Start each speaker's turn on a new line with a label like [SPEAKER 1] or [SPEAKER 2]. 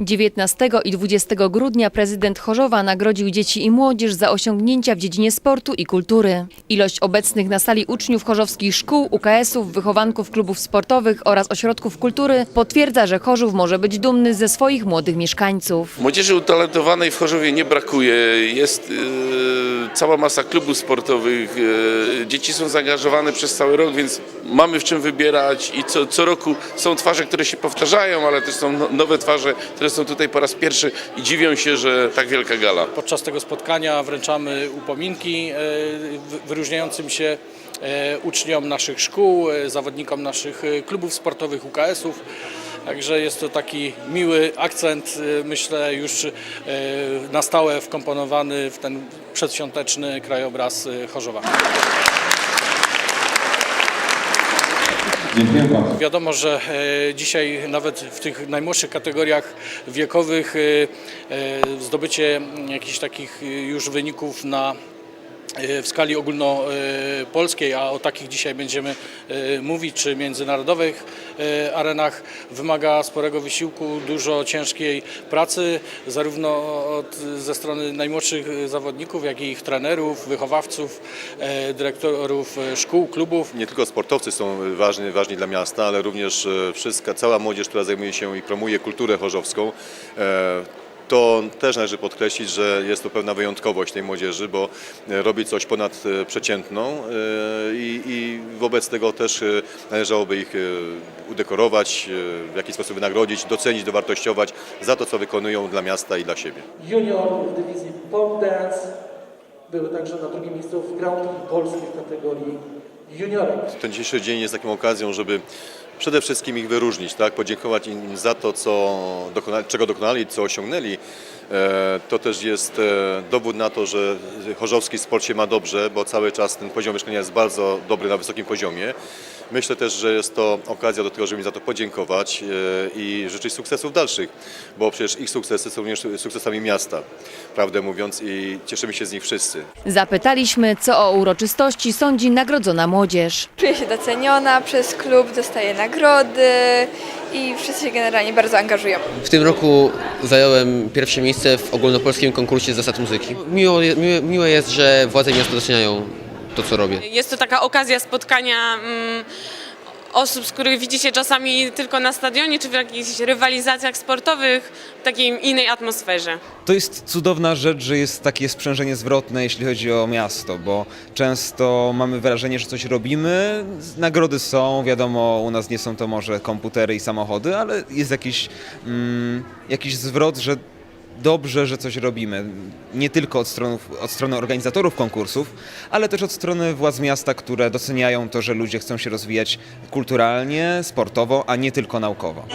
[SPEAKER 1] 19 i 20 grudnia prezydent Chorzowa nagrodził dzieci i młodzież za osiągnięcia w dziedzinie sportu i kultury. Ilość obecnych na sali uczniów chorzowskich szkół, UKS-ów, wychowanków klubów sportowych oraz ośrodków kultury potwierdza, że Chorzów może być dumny ze swoich młodych mieszkańców.
[SPEAKER 2] Młodzieży utalentowanej w Chorzowie nie brakuje. Jest e, cała masa klubów sportowych. E, dzieci są zaangażowane przez cały rok, więc mamy w czym wybierać i co, co roku są twarze, które się powtarzają, ale też są no- nowe twarze, które są tutaj po raz pierwszy i dziwią się, że tak wielka gala.
[SPEAKER 3] Podczas tego spotkania wręczamy upominki e, wy- wyróżniającym się e, uczniom naszych szkół, e, zawodnikom naszych klubów sportowych, UKS-ów. Także jest to taki miły akcent, myślę, już na stałe wkomponowany w ten przedświąteczny krajobraz Chorzowa.
[SPEAKER 4] Dziękuję bardzo.
[SPEAKER 3] Wiadomo, że e, dzisiaj nawet w tych najmłodszych kategoriach wiekowych e, e, zdobycie jakichś takich już wyników na w skali ogólnopolskiej, a o takich dzisiaj będziemy e, mówić, czy międzynarodowych e, arenach, wymaga sporego wysiłku, dużo ciężkiej pracy, zarówno od, ze strony najmłodszych e, zawodników, jak i ich trenerów, wychowawców, e, dyrektorów e, szkół, klubów.
[SPEAKER 5] Nie tylko sportowcy są ważni, ważni dla miasta, ale również e, wszystka, cała młodzież, która zajmuje się i promuje kulturę chorzowską. To też należy podkreślić, że jest to pewna wyjątkowość tej młodzieży, bo e, robi coś ponad e, przeciętną e, i, i wobec tego też należałoby ich udekorować, w jakiś sposób wynagrodzić, docenić, dowartościować za to, co wykonują dla miasta i dla siebie.
[SPEAKER 6] junior w dywizji pole dance. Były także na drugim miejscu w Grand Prix Polski w kategorii
[SPEAKER 5] Ten dzisiejszy dzień jest taką okazją, żeby przede wszystkim ich wyróżnić, tak? podziękować im za to, co dokonali, czego dokonali, co osiągnęli. E, To też jest e, dowód na to, że chorzowski sport się ma dobrze, bo cały czas ten poziom mieszkania jest bardzo dobry, na wysokim poziomie. Myślę też, że jest to okazja do tego, żeby im za to podziękować e, i życzyć sukcesów dalszych, bo przecież ich sukcesy są również sukcesami miasta, prawdę mówiąc, i cieszymy się z nich wszyscy.
[SPEAKER 1] Zapytaliśmy, co o uroczystości sądzi nagrodzona młodzież.
[SPEAKER 7] Czuję się doceniona przez klub, dostaję nagrody i wszyscy się generalnie bardzo angażują.
[SPEAKER 8] W tym roku zająłem pierwsze miejsce w ogólnopolskim konkursie zasad muzyki. Miło, miłe jest, że władze miasta doceniają to, co robię.
[SPEAKER 9] Jest to taka okazja spotkania mm, osób, z których widzi się czasami tylko na stadionie czy w jakichś rywalizacjach sportowych w takiej innej atmosferze.
[SPEAKER 10] To jest cudowna rzecz, że jest takie sprzężenie zwrotne, jeśli chodzi o miasto, bo często mamy wrażenie, że coś robimy, nagrody są, wiadomo, u nas nie są to może komputery i samochody, ale jest jakiś, mm, jakiś zwrot, że dobrze, że coś robimy. Nie tylko od, od strony organizatorów konkursów, ale też od strony władz miasta, które doceniają to, że ludzie chcą się rozwijać kulturalnie, sportowo, a nie tylko naukowo.